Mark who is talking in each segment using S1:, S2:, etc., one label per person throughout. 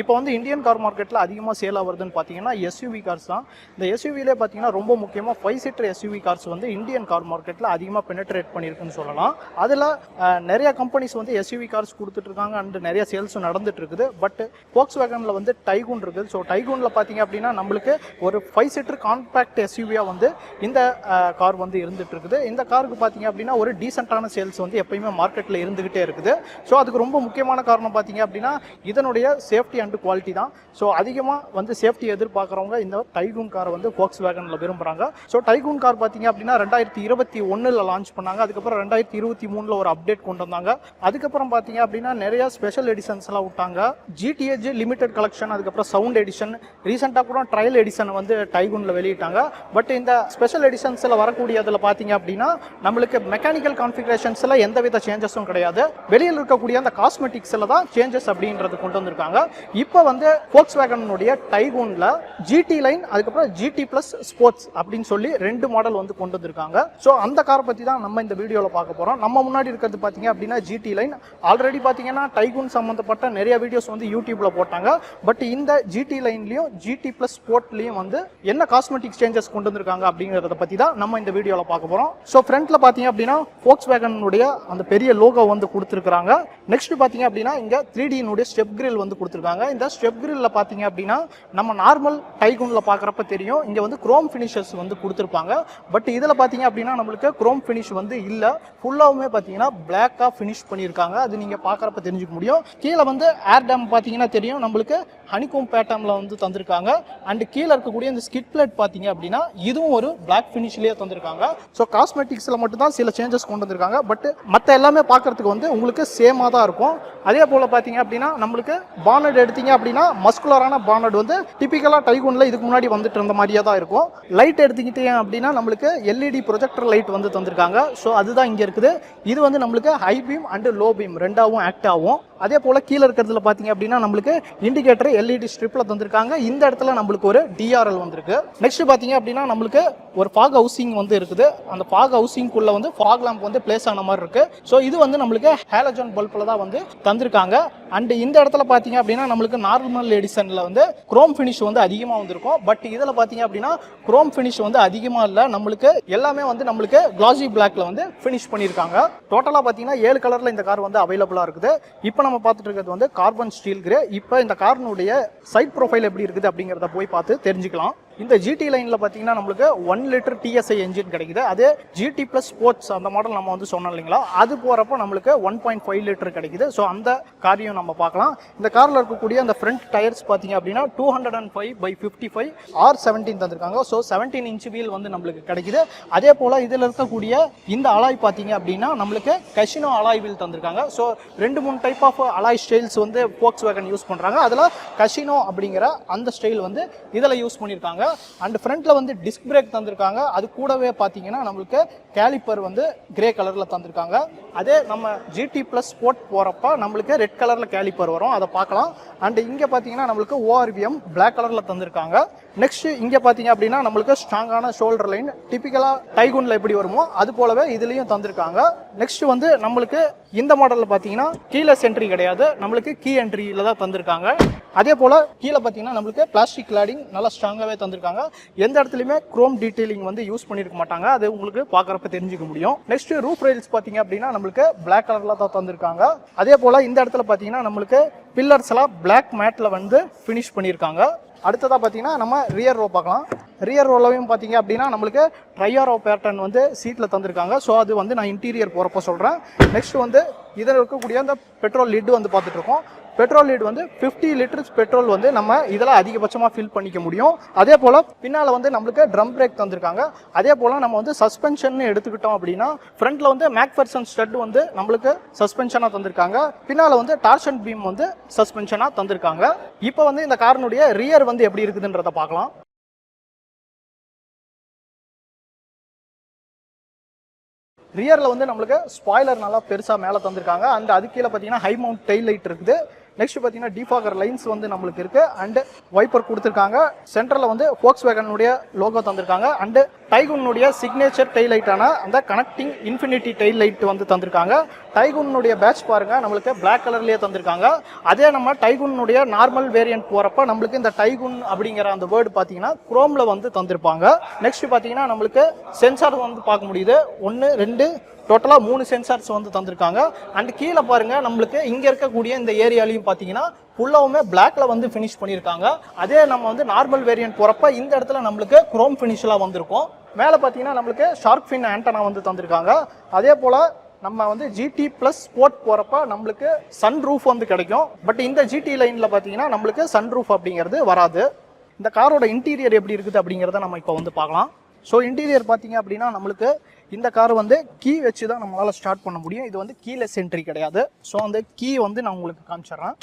S1: இப்போ வந்து Indian car மார்க்கெட்டில் அதிகமாக சேல் ஆகுறதுன்னு பார்த்தீங்கன்னா எஸ்யூவி கார்ஸ் தான். இந்த எஸ்யூவிலே பார்த்தீங்கன்னா ரொம்ப முக்கியமாக ஃபைவ் சீட்டர் எஸ்யூவி கார்ஸ் வந்து இந்தியன் கார் மார்க்கெட்டில் அதிகமாக பெனட்ரேட் பண்ணியிருக்குன்னு சொல்லலாம். அதில் நிறைய கம்பெனிஸ் வந்து எஸ்யூவி கார்ஸ் கொடுத்துட்ருக்காங்க அண்ட் நிறைய சேல்ஸும் நடந்துட்டு இருக்குது. பட் ஃபோக்ஸ் வேகனில் வந்து டைகூன் இருக்குது. ஸோ டைகூனில் பார்த்தீங்க அப்படின்னா நம்மளுக்கு ஒரு ஃபைவ் சீட்டர் காம்பேக்ட் எஸ்யூவியாக வந்து இந்த கார் வந்து இருந்துட்டு இருக்குது. இந்த காருக்கு பார்த்தீங்க அப்படின்னா ஒரு டீசெண்டான சேல்ஸ் வந்து எப்பயுமே மார்க்கெட்டில் இருந்துகிட்டே இருக்குது. ஸோ அதுக்கு ரொம்ப முக்கியமான காரணம் பார்த்தீங்க அப்படின்னா இதனுடைய சேஃப்டி அண்ட் குவாலிட்டி தான். ஸோ அதிகமாக வந்து சேஃப்டி எதிர்பார்க்குறவங்க இந்த டைகூன் காரை வந்து ஃபோக்ஸ் வேகனில் விரும்புகிறாங்க ஸோ டைகூன் கார் பார்த்தீங்க அப்படின்னா ரெண்டாயிரத்தி இருபத்தி ஒன்றில் லான்ச் பண்ணாங்க. அதுக்கப்புறம் ரெண்டாயிரத்தி இருபத்தி மூணில் ஒரு அப்டேட் கொண்டு வந்தாங்க. அதுக்கப்புறம் பார்த்தீங்க அப்படின்னா நிறையா ஸ்பெஷல் எடிஷன்ஸ்லாம் விட்டாங்க. ஜிடிஹெச் லிமிடெட் கலெக்ஷன் அதுக்கப்புறம் சவுண்ட் எடிஷன் ரீசெண்டாக கூட ட்ரையல் எடிஷன் வந்து டைகூனில் வெளியிட்டாங்க. பட் இந்த ஸ்பெஷல் எடிஷன்ஸில் வரக்கூடியதில் பார்த்தீங்க அப்படின்னா நம்மளுக்கு மெக்கானிக்கல் கான்ஃபிகரேஷன்ஸில் எந்தவித சேஞ்சஸும் கிடையாது. வெளியில் இருக்கக்கூடிய அந்த காஸ்மெட்டிக்ஸில் தான் சேஞ்சஸ் அப்படின்றது கொண்டு வந்திருக்காங்க. இப்போ வந்து ஃபோக்ஸ் வேகனுடைய டைகூனில் ஜிடி லைன் அதுக்கப்புறம் ஜிடி ப்ளஸ் ஸ்போர்ட்ஸ் அப்படின்னு சொல்லி ரெண்டு மாடல் வந்து கொண்டு வந்திருக்காங்க. ஸோ அந்த காரை பற்றி தான் நம்ம இந்த வீடியோவில் பார்க்க போகிறோம் நம்ம முன்னாடி இருக்கிறது பார்த்தீங்க அப்படின்னா ஜிடி லைன் ஆல்ரெடி பார்த்தீங்கன்னா டைகூன் சம்மந்தப்பட்ட நிறைய வீடியோஸ் வந்து யூடியூப்பில் போட்டாங்க. பட் இந்த ஜிடி லைன்லையும் ஜிடி ப்ளஸ் ஸ்போர்ட்லையும் வந்து என்ன காஸ்மெட்டிக் சேஞ்சஸ் கொண்டு வந்திருக்காங்க அப்படிங்கிறத பற்றி தான் நம்ம இந்த வீடியோவில் பார்க்க போகிறோம் ஸோ ஃப்ரண்ட்டில் பார்த்தீங்க அப்படின்னா ஃபோக்ஸ் வேகனுடைய அந்த பெரிய லோகோ வந்து கொடுத்துருக்காங்க நெக்ஸ்ட் பார்த்தீங்க அப்படின்னா இங்கே த்ரீ டியினுடைய ஸ்டெப் கிரில் வந்து கொடுத்துருக்காங்க. இந்த ஸ்டெப் கிரில்ல பார்த்தீங்க அப்படின்னா நம்ம நார்மல் டைகுனில் பார்க்குறப்ப தெரியும். இங்கே வந்து குரோம் ஃபினிஷர்ஸ் வந்து கொடுத்துருப்பாங்க. பட் இதில் பார்த்தீங்க அப்படின்னா நம்மளுக்கு குரோம் ஃபினிஷ் வந்து இல்லை. ஃபுல்லாகவுமே பார்த்தீங்கன்னா பிளாக்காக ஃபினிஷ் பண்ணியிருக்காங்க அது நீங்கள் பார்க்குறப்ப தெரிஞ்சுக்க முடியும். கீழே வந்து ஏர் டேம் பார்த்தீங்கன்னா தெரியும். நம்மளுக்கு ஹனிகோம் பேட்டமில் வந்து தந்திருக்காங்க. அண்ட் கீழே இருக்கக்கூடிய இந்த ஸ்கிட் பிளேட் பார்த்தீங்க அப்படின்னா இதுவும் ஒரு பிளாக் ஃபினிஷ்லேயே தந்திருக்காங்க. ஸோ காஸ்மெட்டிக்ஸில் மட்டும்தான் சில சேஞ்சஸ் கொண்டு வந்திருக்காங்க. பட் மற்ற எல்லாமே பார்க்கறதுக்கு வந்து உங்களுக்கு சேமாக தான் இருக்கும். அதே போல் பார்த்தீங்க அப்படின்னா நம்மளுக்கு பானட் எடுத்தீங்க அப்படின்னா மஸ்குலரான பானட் வந்து டிப்பிக்கலாக டைகூனில் இதுக்கு முன்னாடி வந்துட்டு இருந்த மாதிரியே தான் இருக்கும். லைட் எடுத்துக்கிட்டீங்க அப்படின்னா நம்மளுக்கு எல்இடி ப்ரொஜெக்டர் லைட் வந்து தந்திருக்காங்க. ஸோ அதுதான் இங்கே இருக்குது. இது வந்து நம்மளுக்கு high beam and low beam ரெண்டாவும் act ஆகும். அதே போல் கீழே இருக்கிறதுல பார்த்தீங்க அப்படின்னா நம்மளுக்கு இண்டிகேட்டர் எல்இடி ஸ்ட்ரிப்பில் தந்திருக்காங்க. இந்த இடத்துல நம்மளுக்கு ஒரு டிஆர்எல் வந்திருக்கு. நெக்ஸ்ட் பார்த்தீங்க அப்படின்னா நம்மளுக்கு ஒரு ஃபாக் ஹவுசிங் வந்து இருக்குது. அந்த ஃபாக் ஹவுசிங்குள்ளே வந்து ஃபாக் லேம்ப் வந்து பிளேஸ் ஆன மாதிரி இருக்குது ஸோ இது வந்து நம்மளுக்கு ஹேலஜன் பல்பில் தான் வந்து தந்திருக்காங்க. அண்ட் இந்த இடத்துல பார்த்தீங்க அப்படின்னா நம்ம நம்மளுக்கு நார்மல் எடிசனில் வந்து குரோம் ஃபினிஷ் வந்து அதிகமாக வந்திருக்கும். பட் இதில் பார்த்தீங்க அப்படின்னா குரோம் ஃபினிஷ் வந்து அதிகமாக இல்லை. நம்மளுக்கு எல்லாமே வந்து நம்மளுக்கு கிளாசி பிளாக்ல வந்து ஃபினிஷ் பண்ணியிருக்காங்க. டோட்டலாக பார்த்தீங்கன்னா ஏழு கலரில் இந்த கார் வந்து அவைலபிளாக இருக்குது. இப்போ நம்ம பார்த்துட்டு இருக்கிறது வந்து கார்பன் ஸ்டீல் கிரே இப்போ இந்த காரினுடைய சைட் ப்ரொஃபைல் எப்படி இருக்குது அப்படிங்கிறத போய் பார்த்து தெரிஞ்சுக்கலாம். இந்த ஜிடி லைனில் பார்த்தீங்கன்னா நம்மளுக்கு ஒன் லிட்டர் டிஎஸ்ஐ என்ஜின் கிடைக்குது. அதே ஜிடி ப்ளஸ் ஸ்போர்ட்ஸ் அந்த மாடல் நம்ம வந்து சொன்னோம் இல்லைங்களா? அது போகிறப்போ நம்மளுக்கு ஒன் பாயிண்ட் ஃபைவ் லிட்டர் கிடைக்குது. ஸோ அந்த காரையும் நம்ம பார்க்கலாம். இந்த காரில் இருக்கக்கூடிய அந்த ஃப்ரண்ட் டயர்ஸ் பார்த்தீங்க அப்படின்னா two hundred and five by fifty five R seventeen தந்திருக்காங்க. ஸோ செவன்டீன் இன்ச் வீல் வந்து நம்மளுக்கு கிடைக்குது. அதே போல் இதில் இருக்கக்கூடிய இந்த அலாய் பார்த்தீங்க அப்படின்னா நம்மளுக்கு கஷினோ அலாய் வீல் தந்திருக்காங்க. ஸோ ரெண்டு மூணு டைப் ஆஃப் அலாய் ஸ்டைல்ஸ் வந்து ஃபோக்ஸ் வேகன் யூஸ் பண்ணுறாங்க அதில் கஷினோ அப்படிங்கிற அந்த ஸ்டைல் வந்து இதில் யூஸ் பண்ணியிருக்காங்க அண்ட் ஃப்ரண்ட்டில் வந்து டிஸ்க் பிரேக் தந்திருக்காங்க. அது கூடவே பார்த்தீங்கன்னா நம்மளுக்கு கேலிப்பர் வந்து கிரே கலரில் தந்திருக்காங்க. அதே நம்ம ஜிடி ப்ளஸ் ஸ்போர்ட் போகிறப்ப நம்மளுக்கு ரெட் கலரில் கேலிப்பர் வரும். அதை பார்க்கலாம். அண்ட் இங்கே பார்த்தீங்கன்னா நம்மளுக்கு ஓஆர்விஎம் பிளாக் கலரில் தந்திருக்காங்க. நெக்ஸ்ட் இங்கே பார்த்தீங்க அப்படின்னா நம்மளுக்கு ஸ்ட்ராங்கான ஷோல்டர் லைன் டிப்பிக்கலாக டைகுனில் எப்படி வருமோ அது போலவே இதுலேயும் தந்திருக்காங்க. நெக்ஸ்ட் வந்து நம்மளுக்கு இந்த மாடலில் பார்த்தீங்கன்னா கீழே சென்ட்ரி கிடையாது. நம்மளுக்கு கீ என்ட்ரியில் தான் தந்திருக்காங்க. அதே போல் கீழே பார்த்தீங்கன்னா நம்மளுக்கு பிளாஸ்டிக் கிளாடிங் நல்லா ஸ்ட்ராங்காகவே தந்திருக்காங்க. எந்த இடத்துலையுமே குரோம் டீட்டெயிலிங் வந்து யூஸ் பண்ணியிருக்க மாட்டாங்க. அது உங்களுக்கு பார்க்குறப்ப தெரிஞ்சுக்க முடியும். நெக்ஸ்ட் ரூஃப் ரைல்ஸ் பார்த்தீங்க அப்படின்னா நம்மளுக்கு பிளாக் கலரில் தான் தந்திருக்காங்க. அதே போல் இந்த இடத்துல பார்த்தீங்கன்னா நம்மளுக்கு பில்லர்ஸ் எல்லாம் பிளாக் மேட்டில் வந்து ஃபினிஷ் பண்ணியிருக்காங்க அடுத்ததாக பார்த்தீங்கன்னா நம்ம ரியர் ரோ பார்க்கலாம். ரியர் ரோலையும் பார்த்தீங்க அப்படின்னா நம்மளுக்கு ட்ரையாரோ பேட்டர்ன் வந்து சீட்டில் தந்திருக்காங்க. ஸோ அது வந்து நான் இன்டீரியர் போகிறப்ப சொல்கிறேன் நெக்ஸ்ட் வந்து இதில் இருக்கக்கூடிய அந்த பெட்ரோல் லிட் வந்து பார்த்துட்ருக்கோம் பெட்ரோல் லீட் வந்து ஃபிஃப்டி லிட்டர்ஸ் பெட்ரோல் வந்து நம்ம இதில் அதிகபட்சமாக ஃபில் பண்ணிக்க முடியும். அதே போல் பின்னால் வந்து நம்மளுக்கு ட்ரம் பிரேக் தந்திருக்காங்க. அதே போல் நம்ம வந்து சஸ்பென்ஷன் எடுத்துக்கிட்டோம் அப்படின்னா ஃப்ரண்ட்டில் வந்து மேக்ஃபர்சன் ஸ்டட் வந்து நம்மளுக்கு சஸ்பென்ஷனாக தந்திருக்காங்க. பின்னால் வந்து டார்ஷன் பீம் வந்து சஸ்பென்ஷனாக தந்திருக்காங்க. இப்போ வந்து இந்த காரினுடைய ரியர் வந்து எப்படி இருக்குதுன்றதை பார்க்கலாம். ரியரில் வந்து நம்மளுக்கு ஸ்பாய்லர் நல்லா பெருசாக மேலே தந்திருக்காங்க. அண்ட் அது கீழே பார்த்தீங்கன்னா ஹை மவுண்ட் டெயில் லைட் இருக்குது. நெக்ஸ்ட் பார்த்தீங்கன்னா டிஃபாகர் லைன்ஸ் வந்து நம்மளுக்கு இருக்குது அண்டு வைப்பர் கொடுத்துருக்காங்க. சென்டரில் வந்து ஃபோக்ஸ் வேகனுடைய லோகோ தந்திருக்காங்க அண்டு டைகுனுடைய சிக்னேச்சர் டெய் லைட்டான அந்த கனெக்டிங் இன்ஃபினிட்டி டெய்ல் லைட் வந்து தந்திருக்காங்க. டைகுனுடைய பேட்ச் பாருங்க. நம்மளுக்கு பிளாக் கலர்லேயே தந்திருக்காங்க. அதே நம்ம டைகுனுடைய நார்மல் வேரியன்ட் போகிறப்ப நம்மளுக்கு இந்த டைகுன் அப்படிங்கிற அந்த வேர்டு பார்த்தீங்கன்னா குரோமில் வந்து தந்திருப்பாங்க. நெக்ஸ்ட் பார்த்தீங்கன்னா நம்மளுக்கு சென்சார் வந்து பார்க்க முடியுது. ஒன்று ரெண்டு டோட்டலாக மூணு சென்சார்ஸ் வந்து தந்திருக்காங்க. அண்ட் கீழே பாருங்கள் நம்மளுக்கு இங்கே இருக்கக்கூடிய இந்த ஏரியாலையும் பார்த்தீங்கன்னா ஃபுல்லாவுமே பிளாக்ல வந்து ஃபினிஷ் பண்ணியிருக்காங்க அதே நம்ம வந்து நார்மல் வேரியன்ட் போகிறப்ப இந்த இடத்துல நம்மளுக்கு குரோம் ஃபினிஷ்லாம் வந்திருக்கும். மேலே பார்த்தீங்கன்னா நம்மளுக்கு ஷார்க் ஃபின் ஆண்டனா வந்து தந்திருக்காங்க. அதே போல் நம்ம வந்து ஜிடி ப்ளஸ் ஸ்போர்ட் போகிறப்ப நம்மளுக்கு சன் ரூஃப் வந்து கிடைக்கும். பட் இந்த ஜிடி லைனில் பார்த்தீங்கன்னா நம்மளுக்கு சன் ரூஃப் அப்படிங்கிறது வராது. இந்த காரோட இன்டீரியர் எப்படி இருக்குது அப்படிங்கிறத நம்ம இப்போ வந்து பார்க்கலாம். ஸோ இன்டீரியர் பார்த்தீங்க அப்படின்னா நம்மளுக்கு இந்த கார் வந்து கீ வச்சு தான் நம்மளால் ஸ்டார்ட் பண்ண முடியும். இது வந்து கீழே சென்ட்ரி கிடையாது. ஸோ அந்த கீ வந்து நான் உங்களுக்கு காமிச்சிடுறேன்.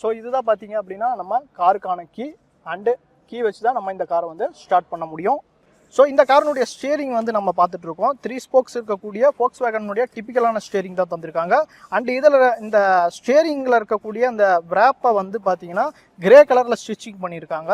S1: ஸோ இதுதான் பார்த்தீங்க அப்படின்னா நம்ம காருக்கான கீ அண்டு கீ வச்சு தான் நம்ம இந்த காரை வந்து ஸ்டார்ட் பண்ண முடியும். ஸோ இந்த காரனுடைய ஸ்டியரிங் வந்து நம்ம பார்த்துட்டு இருக்கோம். த்ரீ ஸ்போக்ஸ் இருக்கக்கூடிய ஃபோக்ஸ் வேகனுடைய டிப்பிக்கலான ஸ்டியரிங் தான் தந்திருக்காங்க. அண்ட் இதில் இந்த ஸ்டியரிங்கில் இருக்கக்கூடிய அந்த விராப்பை வந்து பார்த்தீங்கன்னா கிரே கலரில் ஸ்டிச்சிங் பண்ணியிருக்காங்க.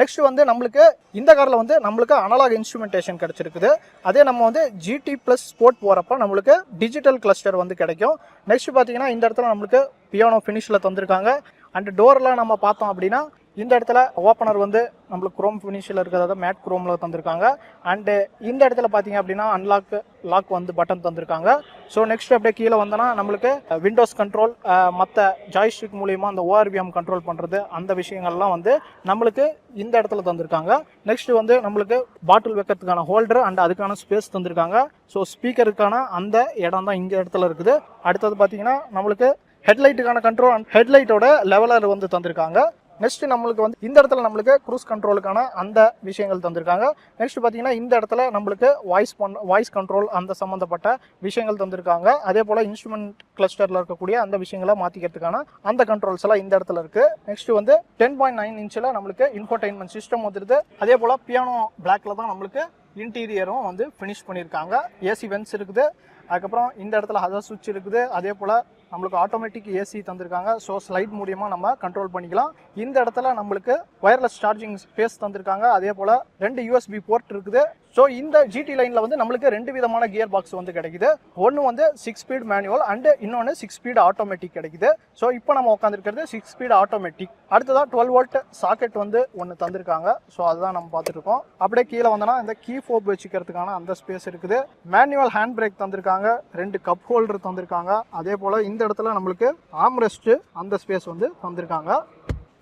S1: நெக்ஸ்ட் வந்து நம்மளுக்கு இந்த காரில் வந்து நம்மளுக்கு அனலாக் இன்ஸ்ட்ருமெண்டேஷன் கிடச்சிருக்குது. அதே நம்ம வந்து ஜிடி ப்ளஸ் ஸ்போர்ட் போகிறப்ப நம்மளுக்கு டிஜிட்டல் கிளஸ்டர் வந்து கிடைக்கும். நெக்ஸ்ட் பார்த்தீங்கன்னா இந்த இடத்துல நம்மளுக்கு பியானோ ஃபினிஷில் தந்திருக்காங்க. அண்ட் டோர்லாம் நம்ம பார்த்தோம் அப்படின்னா இந்த இடத்துல ஓப்பனர் வந்து நம்மளுக்கு குரோம் ஃபினிஷில் இருக்கிறத மேட் குரோமில் தந்திருக்காங்க. அண்டு இந்த இடத்துல பார்த்தீங்க அப்படின்னா அன்லாக் லாக் வந்து பட்டன் தந்திருக்காங்க. ஸோ நெக்ஸ்ட் அப்படியே கீழே வந்தோன்னா நம்மளுக்கு விண்டோஸ் கண்ட்ரோல் மற்ற ஜாய்ஸ்டிக் மூலியமாக அந்த ஓஆர்பிஎம் கண்ட்ரோல் பண்ணுறது அந்த விஷயங்கள்லாம் வந்து நம்மளுக்கு இந்த இடத்துல தந்திருக்காங்க. நெக்ஸ்ட் வந்து நம்மளுக்கு பாட்டில் வைக்கிறதுக்கான ஹோல்டர் அண்ட் அதுக்கான ஸ்பேஸ் தந்திருக்காங்க. ஸோ ஸ்பீக்கருக்கான அந்த இடம் தான் இந்த இடத்துல இருக்குது. அடுத்தது பார்த்தீங்கன்னா நம்மளுக்கு ஹெட்லைட்டுக்கான கண்ட்ரோல் அண்ட் ஹெட்லைட்டோட லெவலர் வந்து தந்திருக்காங்க. நெக்ஸ்ட் நம்மளுக்கு வந்து இந்த இடத்துல நம்மளுக்கு க்ரூஸ் கண்ட்ரோலுக்கான அந்த விஷயங்கள் தந்திருக்காங்க. நெக்ஸ்ட் பார்த்தீங்கன்னா இந்த இடத்துல நம்மளுக்கு வாய்ஸ் பண்ண வாய்ஸ் கண்ட்ரோல் அந்த சம்மந்தப்பட்ட விஷயங்கள் தந்திருக்காங்க. அதே போல் இன்ஸ்ட்ருமெண்ட் கிளஸ்டரில் இருக்கக்கூடிய அந்த விஷயங்களை மாற்றிக்கிறதுக்கான அந்த கண்ட்ரோல்ஸ் எல்லாம் இந்த இடத்துல இருக்குது நெக்ஸ்ட் வந்து டென் பாயிண்ட் நைன் இன்ச்சில் நம்மளுக்கு இன்ஃபர்டைன்மெண்ட் சிஸ்டம் வந்துருது. அதே போல் பியானோ பிளாக்ல தான் நம்மளுக்கு இன்டீரியரும் வந்து ஃபினிஷ் பண்ணியிருக்காங்க ஏசி வென்ஸ் இருக்குது. அதுக்கப்புறம் இந்த இடத்துல ஹதர் சுவிட்ச் இருக்குது. அதே போல் நம்மளுக்கு ஆட்டோமேட்டிக் ஏசி தந்திருக்காங்க. ஸோ ஸ்லைட் மூலியமாக நம்ம கண்ட்ரோல் பண்ணிக்கலாம். இந்த இடத்துல நம்மளுக்கு ஒயர்லெஸ் சார்ஜிங் ஸ்பேஸ் தந்திருக்காங்க. அதே போல் ரெண்டு யூஎஸ்பி போர்ட் இருக்குது. ஸோ இந்த ஜிடி லைனில் வந்து நம்மளுக்கு ரெண்டு விதமான கியர் பாக்ஸ் வந்து கிடைக்குது. ஒன்று வந்து சிக்ஸ் ஸ்பீட் மேனுவல் அண்டு இன்னொன்று சிக்ஸ் ஸ்பீட் ஆட்டோமேட்டிக் கிடைக்குது. ஸோ இப்போ நம்ம உட்காந்துருக்கிறது சிக்ஸ் ஸ்பீட் ஆட்டோமேட்டிக் அடுத்ததாக டுவெல் வோல்ட் சாக்கெட் வந்து ஒன்று தந்திருக்காங்க. ஸோ அதுதான் நம்ம பார்த்துருக்கோம். அப்படியே கீழே வந்தோன்னா இந்த கீ ஃபோப் வச்சுக்கிறதுக்கான அந்த ஸ்பேஸ் இருக்குது. மேனுவல் ஹேண்ட் பிரேக் தந்திருக்காங்க. ரெண்டு கப் ஹோல்டர் தந்திருக்காங்க. அதே போல் இந்த இடத்துல நம்மளுக்கு ஆம்ரெஸ்ட் அந்த ஸ்பேஸ் வந்து தந்திருக்காங்க.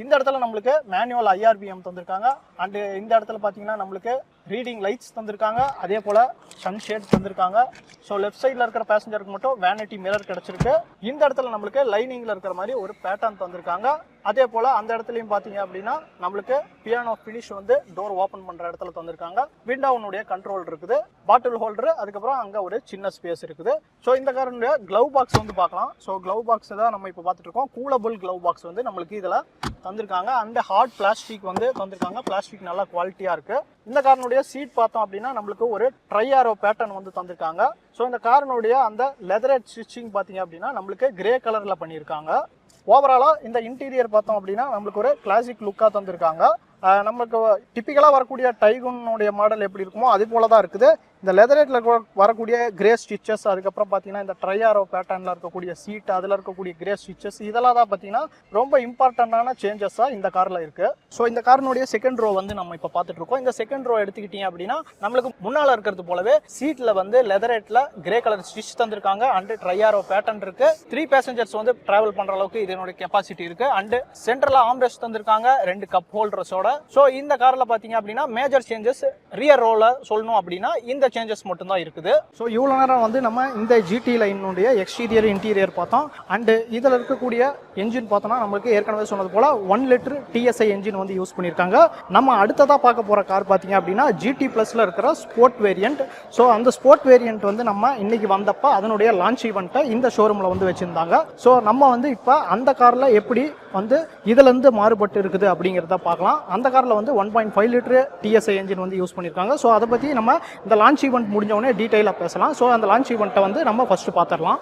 S1: இந்த இடத்துல நம்மளுக்கு மேனுவல் ஐஆர்பிஎம் தந்திருக்காங்க. அண்டு இந்த இடத்துல பார்த்தீங்கன்னா நம்மளுக்கு ரீடிங் லைட்ஸ் தந்திருக்காங்க. அதே போல் சன்ஷேட் தந்திருக்காங்க. ஸோ லெஃப்ட் சைடில் இருக்கிற பேசஞ்சருக்கு மட்டும் வேனிட்டி மிரர் கிடச்சிருக்கு. இந்த இடத்துல நம்மளுக்கு லைனிங்கில் இருக்கிற மாதிரி ஒரு பேட்டர்ன் தந்திருக்காங்க. அதே போல் அந்த இடத்துலையும் பார்த்தீங்க அப்படின்னா நம்மளுக்கு பியானோ ஃபினிஷ் வந்து டோர் ஓப்பன் பண்ணுற இடத்துல தந்திருக்காங்க. விண்டோனுடைய கண்ட்ரோல் இருக்குது. பாட்டில் ஹோல்டர் அதுக்கப்புறம் அங்கே ஒரு சின்ன ஸ்பேஸ் இருக்குது. ஸோ இந்த காரனுடைய க்ளவ் பாக்ஸ் வந்து பார்க்கலாம். ஸோ க்ளவ் பாக்ஸ் தான் நம்ம இப்போ பார்த்துட்டு இருக்கோம். கூலபிள் க்ளவ் பாக்ஸ் வந்து நம்மளுக்கு இதில் தந்திருக்காங்க. அந்த ஹார்ட் பிளாஸ்டிக் வந்து தந்திருக்காங்க. பிளாஸ்டிக் நல்லா குவாலிட்டியாக இருக்குது இந்த காரனுடைய சீட் பார்த்தோம் அப்படின்னா நம்மளுக்கு ஒரு ட்ரையாரோ பேட்டர்ன் வந்து தந்திருக்காங்க. ஸோ இந்த காரனுடைய அந்த லெதரட் ஸ்டிச்சிங் பார்த்தீங்க அப்படின்னா நம்மளுக்கு கிரே கலரில் பண்ணியிருக்காங்க. ஓவராலாக இந்த இன்டீரியர் பார்த்தோம் அப்படின்னா நம்மளுக்கு ஒரு கிளாசிக் லுக்காக தந்திருக்காங்க. நமக்கு டிப்பிக்கலாக வரக்கூடிய டைகுனுடைய மாடல் எப்படி இருக்குமோ அது போல தான் இருக்குது. இந்த லெதரேட்டில் வரக்கூடிய கிரே ஸ்டிச்சஸ் அதுக்கப்புறம் பார்த்தீங்கன்னா இந்த ட்ரையாரோ பேட்டர்னில் இருக்கக்கூடிய சீட் அதில் இருக்கக்கூடிய கிரே ஸ்டிச்சஸ் இதெல்லாம் தான் பார்த்தீங்கன்னா ரொம்ப இம்பார்ட்டண்ட்டான சேஞ்சஸாக இந்த காரில் இருக்குது ஸோ இந்த காரினுடைய செகண்ட் ரோ வந்து நம்ம இப்போ பார்த்துட்டு இருக்கோம். இந்த செகண்ட் ரோ எடுத்துக்கிட்டீங்க அப்படின்னா நம்மளுக்கு முன்னால் இருக்கிறது போலவே சீட்டில் வந்து லெதரேட்டில் கிரே கலர் ஸ்டிச் தந்திருக்காங்க. அண்டு ட்ரையாரோ பேட்டர்ன் இருக்குது த்ரீ பேசஞ்சர்ஸ் வந்து ட்ராவல் பண்ணுற அளவுக்கு இதனுடைய கெப்பாசிட்டி இருக்குது அண்டு சென்டரில் ஆம்ரெஸ்ட் தந்திருக்காங்க. ரெண்டு கப் ஹோல்டர்ஸோட ஸோ இந்த காரில் பார்த்தீங்க அப்படின்னா மேஜர் சேஞ்சஸ் ரியர் ரோல சொல்லணும் அப்படின்னா இந்த சேஞ்சஸ் மட்டும்தான் இருக்குது. ஸோ இவ்வளோ நேரம் வந்து நம்ம இந்த ஜிடி லைனுடைய எக்ஸ்டீரியர் இன்டீரியர் பார்த்தோம். அண்டு இதில் இருக்கக்கூடிய என்ஜின் பார்த்தோம்னா நம்மளுக்கு ஏற்கனவே சொன்னது போல் ஒன் லிட்டர் டிஎஸ்ஐ என்ஜின் வந்து யூஸ் பண்ணியிருக்காங்க. நம்ம அடுத்ததாக பார்க்க போகிற கார் பார்த்தீங்க அப்படின்னா ஜிடி ப்ளஸில் இருக்கிற ஸ்போர்ட் வேரியண்ட் ஸோ அந்த ஸ்போர்ட் வேரியண்ட் வந்து நம்ம இன்னைக்கு வந்தப்போ அதனுடைய லான்ச் ஈவெண்ட்டை இந்த ஷோரூமில் வந்து வச்சுருந்தாங்க. ஸோ நம்ம வந்து இப்போ அந்த காரில் எப்படி வந்து இதுலேருந்து மாறுபட்டு இருக்குது அப்படிங்கிறத பார்க்கலாம். அந்த காரில் வந்து one point five litre TSI engine வந்து யூஸ் பண்ணியிருக்காங்க ஸோ அதை பற்றி நம்ம இந்த லான்ச் ஈவெண்ட் முடிஞ்ச உடனே டீட்டெயிலாக பேசலாம். ஸோ அந்த லான்ச் ஈவெண்ட்டை வந்து நம்ம ஃபஸ்ட்டு பார்த்துடலாம்.